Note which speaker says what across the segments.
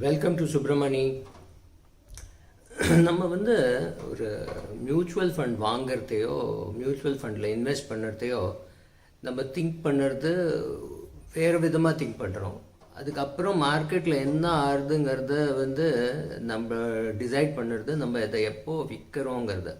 Speaker 1: Welcome to Subramani நம்ம வந்து ஒரு மியூச்சுவல் ஃபண்ட் வாங்கிறதையோ மியூச்சுவல் ஃபண்டில் இன்வெஸ்ட் பண்ணுறதையோ நம்ம திங்க் பண்ணுறது வேறு விதமாக திங்க் பண்ணுறோம் அதுக்கப்புறம் மார்க்கெட்டில் என்ன ஆறுதுங்கிறத வந்து நம்ம டிசைட் பண்ணுறது நம்ம இதை எப்போ விற்கிறோங்கிறத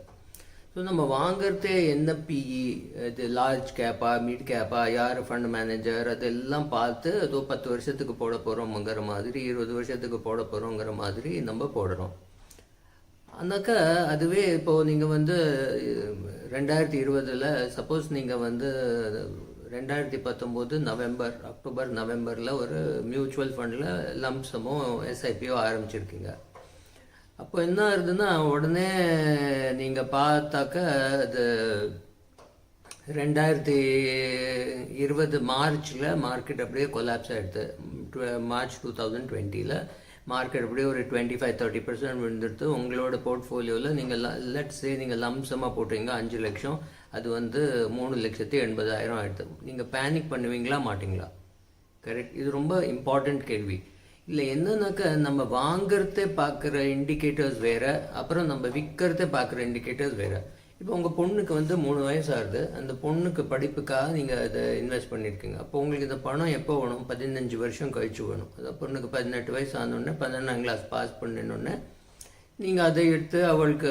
Speaker 1: ஸோ நம்ம வாங்குறதே என்ன பிஇ இது லார்ஜ் கேப்பா மிட் கேப்பா யார் ஃபண்ட் மேனேஜர் அதெல்லாம் பார்த்து ஏதோ பத்து வருஷத்துக்கு போட போகிறோம்ங்கிற மாதிரி இருபது வருஷத்துக்கு போட போகிறோங்கிற மாதிரி நம்ம போடுறோம். ஆனாக்கா அதுவே இப்போது நீங்கள் வந்து ரெண்டாயிரத்தி இருபதில் சப்போஸ் நீங்கள் வந்து ரெண்டாயிரத்தி பத்தொம்போது நவம்பர் அக்டோபர் நவம்பரில் ஒரு மியூச்சுவல் ஃபண்டில் லம்சமோ எஸ்ஐபியோ ஆரம்பிச்சிருக்கீங்க. அப்போ என்ன ஆகுதுன்னா உடனே நீங்கள் பார்த்தாக்க அது ரெண்டாயிரத்தி இருபது மார்ச்சில் மார்க்கெட் அப்படியே கொலாப்ஸ் ஆகிடுது மார்ச் டூ தௌசண்ட் டுவெண்ட்டியில் மார்க்கெட் அப்படியே ஒரு டுவெண்ட்டி ஃபைவ் தேர்ட்டி பர்சன்ட் விழுந்துருது உங்களோட போர்ட்ஃபோலியோவில் நீங்கள் லெட்ஸே நீங்கள் லம்சமாக போட்டுறீங்க அஞ்சு லட்சம். அது வந்து மூணு லட்சத்தி எண்பதாயிரம் ஆகிடுது நீங்கள் பேனிக் பண்ணுவீங்களா மாட்டிங்களா? கரெக்ட் இது ரொம்ப இம்பார்ட்டண்ட் கேள்வி. இல்லை என்னன்னாக்கா நம்ம வாங்கிறத பார்க்குற இண்டிகேட்டர்ஸ் வேறு அப்புறம் நம்ம விற்கிறதே பார்க்குற இண்டிகேட்டர்ஸ் வேறு. இப்போ உங்கள் பொண்ணுக்கு வந்து மூணு வயசு ஆகுது அந்த பொண்ணுக்கு படிப்புக்காக நீங்கள் அதை இன்வெஸ்ட் பண்ணியிருக்கீங்க அப்போ உங்களுக்கு இந்த பணம் எப்போ வேணும்? பதினஞ்சு வருஷம் கழிச்சு வேணும். அந்த பொண்ணுக்கு பதினெட்டு வயசு ஆனோடனே பன்னெண்டாம் கிளாஸ் பாஸ் பண்ணினோடனே நீங்கள் அதை எடுத்து அவளுக்கு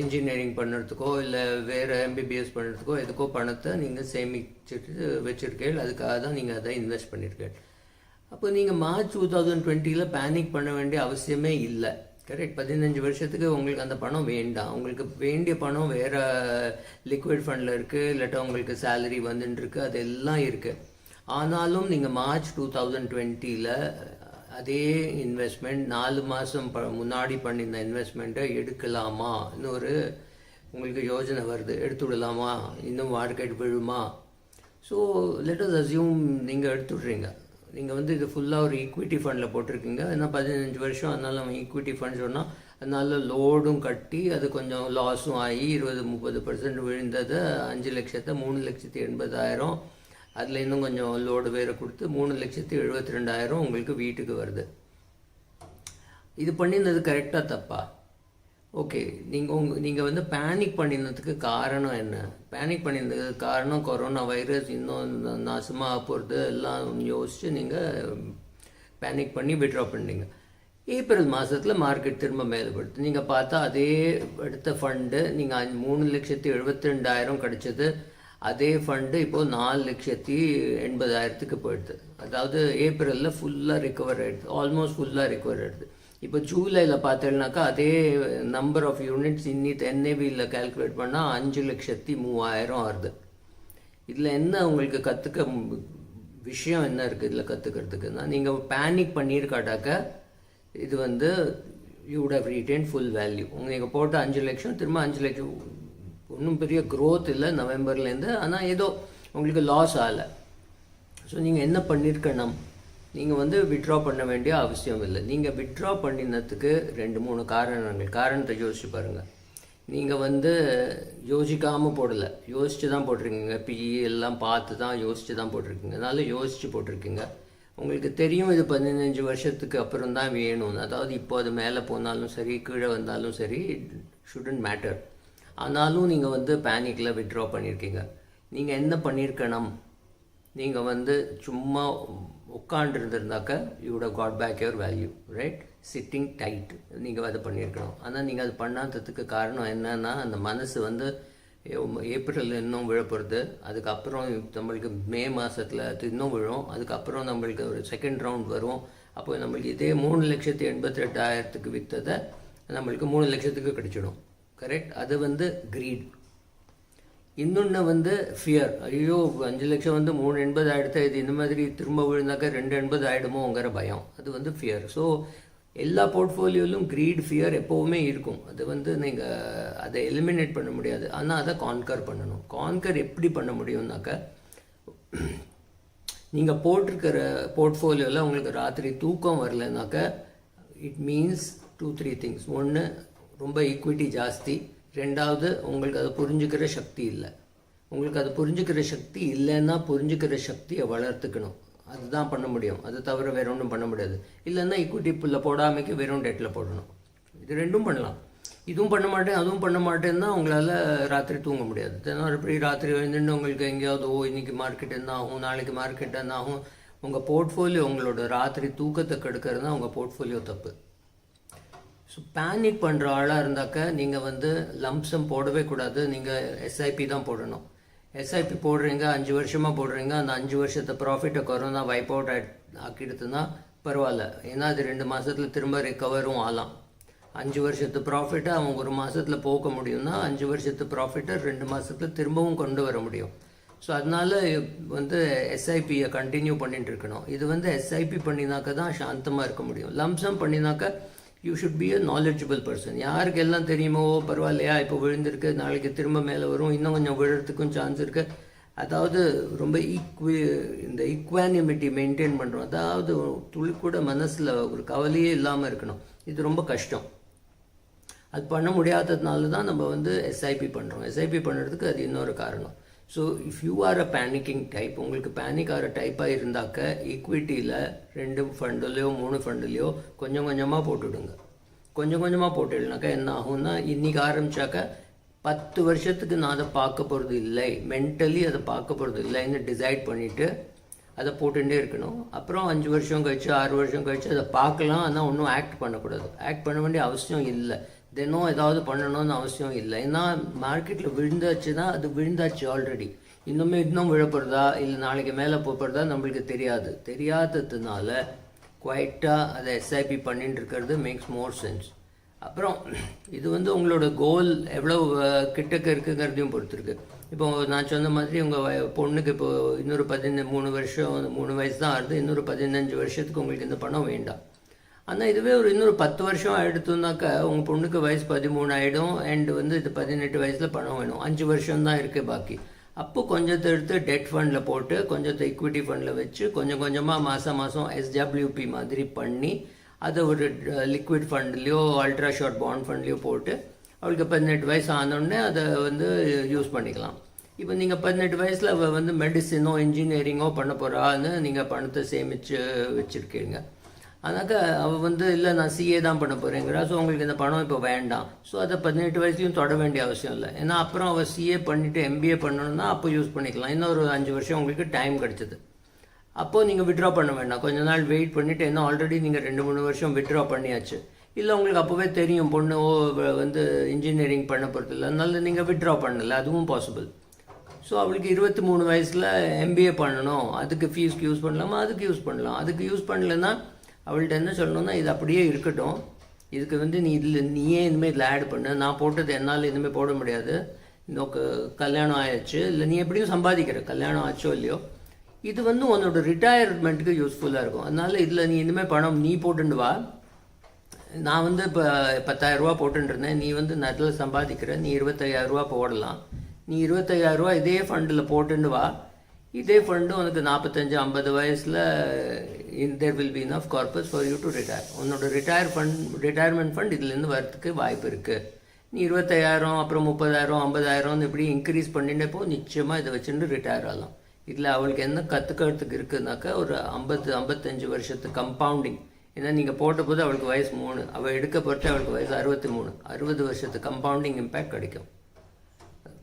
Speaker 1: இன்ஜினியரிங் பண்ணுறதுக்கோ இல்லை வேறு எம்பிபிஎஸ் பண்ணுறதுக்கோ எதுக்கோ பணத்தை நீங்கள் சேமிச்சுட்டு வச்சுருக்கீள் அதுக்காக தான் நீங்கள் அதை இன்வெஸ்ட் பண்ணியிருக்கீங்க அப்போ நீங்கள் மார்ச் டூ தௌசண்ட் டுவெண்ட்டியில் பேனிக் பண்ண வேண்டிய அவசியமே இல்லை. கரெக்ட் பதினஞ்சு வருஷத்துக்கு உங்களுக்கு அந்த பணம் வேண்டாம். உங்களுக்கு வேண்டிய பணம் வேறு லிக்விட் ஃபண்டில் இருக்குது இல்லாட்டா உங்களுக்கு சேலரி வந்துட்டுருக்கு அது அதெல்லாம் இருக்குது ஆனாலும் நீங்கள் மார்ச் டூ தௌசண்ட் டுவெண்ட்டியில் அதே இன்வெஸ்ட்மெண்ட் நாலு மாதம் ப முன்னாடி பண்ணியிருந்த இன்வெஸ்ட்மெண்ட்டை எடுக்கலாமான்னு ஒரு உங்களுக்கு யோஜனை வருது. எடுத்து விடலாமா? இன்னும் மார்க்கெட் விழுமா? ஸோ லெட்டஸ் அசியூம் நீங்கள் எடுத்து விட்றீங்க. நீங்கள் வந்து இது ஃபுல்லாக ஒரு ஈக்விட்டி ஃபண்டில் போட்டிருக்கீங்க. ஏன்னா பதினஞ்சு வருஷம் அதனால் நம்ம ஈக்விட்டி ஃபண்ட் சொன்னால் அதனால் லோடும் கட்டி அது கொஞ்சம் லாஸும் ஆகி இருபது முப்பது பர்சன்ட் விழுந்தது. அஞ்சு லட்சத்தை மூணு லட்சத்தி எண்பதாயிரம். அதில் இன்னும் கொஞ்சம் லோடு வேறு கொடுத்து மூணு லட்சத்தி எழுபத்தி ரெண்டாயிரம் உங்களுக்கு வீட்டுக்கு வருது. இது பண்ணியிருந்தது கரெக்டாக தப்பா? ஓகே நீங்கள் உங்க நீங்கள் வந்து பேனிக் பண்ணினதுக்கு காரணம் என்ன? பேனிக் பண்ணினதுக்கு காரணம் கொரோனா வைரஸ் இன்னும் நாசமாக போகிறது எல்லாம் யோசித்து நீங்கள் பேனிக் பண்ணி விட்ரா பண்ணீங்க ஏப்ரல் மாதத்தில் மார்க்கெட் திரும்ப மேலப்படுத்து நீங்கள் பார்த்தா அதே எடுத்த ஃபண்டு நீங்கள் மூணு லட்சத்தி எழுபத்தி ரெண்டாயிரம் கிடச்சது. அதே ஃபண்டு இப்போது நாலு லட்சத்தி எண்பதாயிரத்துக்கு போயிடுது. அதாவது ஏப்ரலில் ஃபுல்லாக ரிக்கவர் ஆகிடுது ஆல்மோஸ்ட் ஃபுல்லாக ரிக்கவர் ஆகிடுது இப்போ ஜூலையில் பார்த்தேன்னாக்கா அதே நம்பர் ஆஃப் யூனிட்ஸ் இன்னித் என்ஏவியில் கால்குலேட் பண்ணால் அஞ்சு லட்சத்தி மூவாயிரம் வருது இதில் என்ன உங்களுக்கு கற்றுக்க விஷயம் என்ன இருக்குது இதில் கற்றுக்கிறதுக்குன்னா நீங்கள் பேனிக் பண்ணியிருக்காட்டாக்க இது வந்து you have retain full value நீங்கள் போட்ட அஞ்சு லட்சம் திரும்ப அஞ்சு லட்சம் ஒன்றும் பெரிய க்ரோத் இல்லை நவம்பர்லேருந்து ஆனால் ஏதோ உங்களுக்கு லாஸ் ஆகலை. ஸோ நீங்கள் என்ன பண்ணியிருக்கணும் நீங்கள் வந்து விட்ரா பண்ண வேண்டிய அவசியம் இல்லை. நீங்கள் விட்ரா பண்ணினதுக்கு ரெண்டு மூணு காரணங்கள். காரணத்தை யோசிச்சு பாருங்கள் நீங்கள் வந்து யோசிக்காமல் போடலை. யோசித்து தான் போட்டிருக்கீங்க. பிஇ எல்லாம் பார்த்து தான் யோசித்து தான் போட்டிருக்கீங்க. அதனால் யோசித்து போட்டிருக்கீங்க. உங்களுக்கு தெரியும் இது பதினஞ்சு வருஷத்துக்கு அப்புறம் தான் வேணும் அதாவது இப்போ அது மேலே போனாலும் சரி கீழே வந்தாலும் சரி ஷுடன்ட் மேட்டர் ஆனாலும் நீங்கள் வந்து பேனிக்கில் விட்ரா பண்ணியிருக்கீங்க நீங்கள் என்ன பண்ணியிருக்கணும் நீங்கள் வந்து சும்மா உட்காண்டிருந்திருந்தாக்க you'd got back your value right sitting tight நீங்கள் அதை பண்ணியிருக்கணும் ஆனால் நீங்கள் அது பண்ணாததுக்கு காரணம் என்னன்னா அந்த மனசு வந்து ஏப்ரல் இன்னும் விழப்போகிறது அதுக்கப்புறம் நம்மளுக்கு மே மாதத்தில் அது இன்னும் விழும். அதுக்கப்புறம் நம்மளுக்கு ஒரு செகண்ட் ரவுண்ட் வரும். அப்போ நம்மளுக்கு இதே மூணு லட்சத்தி எண்பத்தி ரெண்டாயிரத்துக்கு விற்றதை நம்மளுக்கு மூணு லட்சத்துக்கு கிடச்சிடும். கரெக்ட் அது வந்து க்ரீட் இன்னொன்று வந்து ஃபியர் ஐயோ அஞ்சு லட்சம் வந்து மூணு எண்பது ஆகிடுத்த இது இந்த மாதிரி திரும்ப விழுந்தாக்கா ரெண்டு எண்பது ஆகிடுமோங்கிற பயம். அது வந்து ஃபியர் ஸோ எல்லா போர்ட்ஃபோலியோலும் க்ரீட் ஃபியர் எப்போவுமே இருக்கும். அது வந்து நீங்கள் அதை எலிமினேட் பண்ண முடியாது. ஆனால் அதை கான்கர் பண்ணணும். கான்கர் எப்படி பண்ண முடியும்னாக்க நீங்கள் போட்டிருக்கிற போர்ட்ஃபோலியோவில் உங்களுக்கு ராத்திரி தூக்கம் வரலனாக்க it means two three things ஒன்று ரொம்ப ஈக்விட்டி ஜாஸ்தி. ரெண்டாவது உங்களுக்கு அதை புரிஞ்சுக்கிற சக்தி இல்லை. உங்களுக்கு அதை புரிஞ்சுக்கிற சக்தி இல்லைன்னா புரிஞ்சுக்கிற சக்தியை வளர்த்துக்கணும். அதுதான் பண்ண முடியும். அது தவிர வேற ஒன்றும் பண்ண முடியாது. இல்லைன்னா ஈக்குவிட்டி புல்ல போடாமைக்கு வெறும் டெட்டில் போடணும். இது ரெண்டும் பண்ணலாம். இதுவும் பண்ண மாட்டேன் அதுவும் பண்ண மாட்டேன்னா உங்களால் ராத்திரி தூங்க முடியாது. தினம் எப்படி ராத்திரி வந்துட்டு உங்களுக்கு எங்கேயாவது ஓ இன்னைக்கு மார்க்கெட் என்ன ஆகும்? நாளைக்கு மார்க்கெட் என்ன ஆகும்? உங்கள் போர்ட்ஃபோலியோ உங்களோட ராத்திரி தூக்கத்தை கெடுக்கிறது தான் உங்கள் போர்ட்ஃபோலியோ தப்பு. ஸோ பேனிக் பண்ணுற ஆளாக இருந்தாக்க நீங்கள் வந்து லம்சம் போடவே கூடாது. நீங்கள் எஸ்ஐபி தான் போடணும். எஸ்ஐபி போடுறீங்க அஞ்சு வருஷமாக போடுறீங்க அந்த அஞ்சு வருஷத்தை ப்ராஃபிட்டை கொரோனா வைப் அவுட் ஆக்கிடுதுன்னா பரவாயில்ல. ஏன்னா அது ரெண்டு மாதத்தில் திரும்ப ரிகவரும் ஆகலாம். அஞ்சு வருஷத்து ப்ராஃபிட்டை அவங்க ஒரு மாதத்தில் போக்க முடியும்னா அஞ்சு வருஷத்து ப்ராஃபிட்டை ரெண்டு மாதத்தில் திரும்பவும் கொண்டு வர முடியும். ஸோ அதனால் வந்து எஸ்ஐபியை கண்டினியூ பண்ணிட்டு இருக்கணும். இது வந்து எஸ்ஐபி பண்ணினாக்க தான் சாந்தமாக இருக்க முடியும். Lump sum பண்ணினாக்க you should be a knowledgeable person யாருக்கு எல்லாம் தெரியுமோ பரவாயில்லையா இப்போ விழுந்திருக்கு நாளைக்கு திரும்ப மேலே வரும் இன்னும் கொஞ்சம் விழுறதுக்கும் சான்ஸ் இருக்கு. அதாவது ரொம்ப ஈக்வி இந்த ஈக்வானிமிட்டி மெயின்டைன் பண்ணுறோம் அதாவது துளி கூட மனசில் ஒரு கவலையே இல்லாமல் இருக்கணும். இது ரொம்ப கஷ்டம். அது பண்ண முடியாததுனால தான் நம்ம வந்து எஸ்ஐபி பண்ணுறோம் எஸ்ஐபி பண்ணுறதுக்கு அது இன்னொரு காரணம். So if you are a panicking type உங்களுக்கு பேனிக் ஆகிற டைப்பாக இருந்தாக்க ஈக்விட்டியில் ரெண்டு ஃபண்டுலையோ மூணு ஃபண்டுலையோ கொஞ்சம் கொஞ்சமாக போட்டுவிடுங்க கொஞ்சம் கொஞ்சமாக போட்டுடனாக்கா என்ன ஆகும்னா இன்னைக்கு ஆரம்பித்தாக்க பத்து வருஷத்துக்கு நான் அதை பார்க்க போகிறது இல்லை. மென்டலி அதை பார்க்க போகிறது இல்லைன்னு டிசைட் பண்ணிவிட்டு அதை போட்டுகிட்டே இருக்கணும். அப்புறம் அஞ்சு வருஷம் கழிச்சு ஆறு வருஷம் கழிச்சு அதை பார்க்கலாம். ஆனால் ஒன்றும் ஆக்ட் பண்ணக்கூடாது. ஆக்ட் பண்ண வேண்டிய அவசியம் இல்லை. தினம் ஏதாவது பண்ணணும்னு அவசியம் இல்லை. ஏன்னா மார்க்கெட்டில் விழுந்தாச்சுன்னா அது விழுந்தாச்சு ஆல்ரெடி இன்னுமே இன்னும் விழப்படுறதா இல்லை நாளைக்கு மேலே போகிறதா நம்மளுக்கு தெரியாது. தெரியாததுனால குவைட்டாக அதை எஸ்ஐபி பண்ணிட்டு இருக்கிறது மேக்ஸ் மோர் சென்ஸ் அப்புறம் இது வந்து உங்களோட கோல் எவ்வளோ கிட்டக்க இருக்குங்கிறதையும் பொறுத்திருக்கு. இப்போ நான் சொன்ன மாதிரி உங்கள் பொண்ணுக்கு இப்போ இன்னொரு பதினஞ்சு மூணு வருஷம் மூணு வயசு தான் ஆகுது. இன்னொரு பதினஞ்சு வருஷத்துக்கு உங்களுக்கு இந்த பணம் வேண்டாம். ஆனால் இதுவே ஒரு இன்னொரு பத்து வருஷம் எடுத்தோம்னாக்கா உங்கள் பொண்ணுக்கு வயசு பதிமூணு ஆகிடும் அண்ட் வந்து இது பதினெட்டு வயசில் பணம் வேணும். அஞ்சு வருஷம் தான் இருக்குது பாக்கி. அப்போ கொஞ்சத்தை எடுத்து டெட் ஃபண்டில் போட்டு கொஞ்சத்தை equity ஃபண்டில் வச்சு கொஞ்சம் கொஞ்சமாக மாதம் மாதம் எஸ்டபிள்யூபி மாதிரி பண்ணி அதை ஒரு லிக்விட் ஃபண்ட்லேயோ அல்ட்ரா ஷார்ட் பாண்ட் ஃபண்ட்லேயோ போட்டு அவளுக்கு பதினெட்டு வயசு ஆனோடனே அதை வந்து யூஸ் பண்ணிக்கலாம். இப்போ நீங்கள் பதினெட்டு வயசில் வந்து மெடிசினோ இன்ஜினியரிங்கோ பண்ண போகிறான்னு நீங்கள் பணத்தை சேமித்து வச்சுருக்கீங்க. அதனாக்க அவள் வந்து இல்லை நான் சிஏ தான் பண்ண போகிறேங்கிறா ஸோ உங்களுக்கு இந்த பணம் இப்போ வேண்டாம். ஸோ அதை பதினெட்டு வயசுலையும் தொட வேண்டிய அவசியம் இல்லை. ஏன்னா அப்புறம் அவள் சிஏ பண்ணிவிட்டு எம்பிஏ பண்ணணும்னா அப்போ யூஸ் பண்ணிக்கலாம். இன்னொரு அஞ்சு வருஷம் உங்களுக்கு டைம் கிடச்சிது. அப்போது நீங்கள் விட்ரா பண்ண வேண்டாம். கொஞ்ச நாள் வெயிட் பண்ணிவிட்டு என்ன ஆல்ரெடி நீங்கள் ரெண்டு மூணு வருஷம் விட்ரா பண்ணியாச்சு. இல்லை உங்களுக்கு அப்போவே தெரியும் பொண்ணு ஓ வந்து இன்ஜினியரிங் பண்ண போகிறது இல்லை. அதனால நீங்கள் விட்ரா பண்ணலை. அதுவும் பாசிபிள் ஸோ அவளுக்கு இருபத்தி மூணு வயசில் எம்பிஏ பண்ணணும். அதுக்கு ஃபீஸ்க்கு யூஸ் பண்ணலாமா? அதுக்கு யூஸ் பண்ணலாம். அதுக்கு யூஸ் பண்ணலன்னா அவள்கிட்ட என்ன சொல்லணும்னா இது அப்படியே இருக்கட்டும். இதுக்கு வந்து நீ இதில் நீயே இனிமேல் இதில் ஆட் பண்ணு. நான் போட்டது என்னால் இனிமேல் போட முடியாது. இன்னொரு கல்யாணம் ஆயிடுச்சு இல்லை நீ எப்படியும் சம்பாதிக்கிற. கல்யாணம் ஆச்சோ இல்லையோ. இது வந்து உன்னோட ரிட்டையர்மெண்ட்டுக்கு யூஸ்ஃபுல்லாக இருக்கும். அதனால இதில் நீ இனிமேல் பணம் நீ போட்டுண்டு வா. நான் வந்து இப்போ பத்தாயிரரூபா போட்டுருந்தேன் நீ வந்து நல்ல சம்பாதிக்கிற. நீ இருபத்தையாயிரரூபா போடலாம். நீ இருபத்தையாயிரரூபா இதே ஃபண்டில் போட்டுண்டு வா. இதே ஃபண்டு உனக்கு நாற்பத்தஞ்சு ஐம்பது வயசில் there will be enough corpus for you to retire உன்னோட ரிட்டையர் ஃபண்ட் ரிட்டையர்மெண்ட் ஃபண்ட் இதுலேருந்து வரதுக்கு வாய்ப்பு இருக்குது நீ இருபத்தையாயிரம் அப்புறம் முப்பதாயிரம் ஐம்பதாயிரம்னு இப்படி இன்க்ரீஸ் பண்ணிட்டப்போ நிச்சயமாக இதை வச்சுட்டு ரிட்டையர் ஆகலாம். இதில் அவளுக்கு என்ன கற்றுக்கிறதுக்கு இருக்குனாக்கா ஒரு ஐம்பது ஐம்பத்தஞ்சு வருஷத்து கம்பவுண்டிங் ஏன்னா நீங்கள் போட்ட போது அவளுக்கு வயசு மூணு அவள் எடுக்க பொறுத்து அவளுக்கு வயசு அறுபத்தி மூணு. அறுபது வருஷத்து கம்பவுண்டிங் இம்பேக்ட் கிடைக்கும்.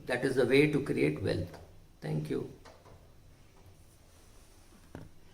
Speaker 1: That is the way to create wealth thank you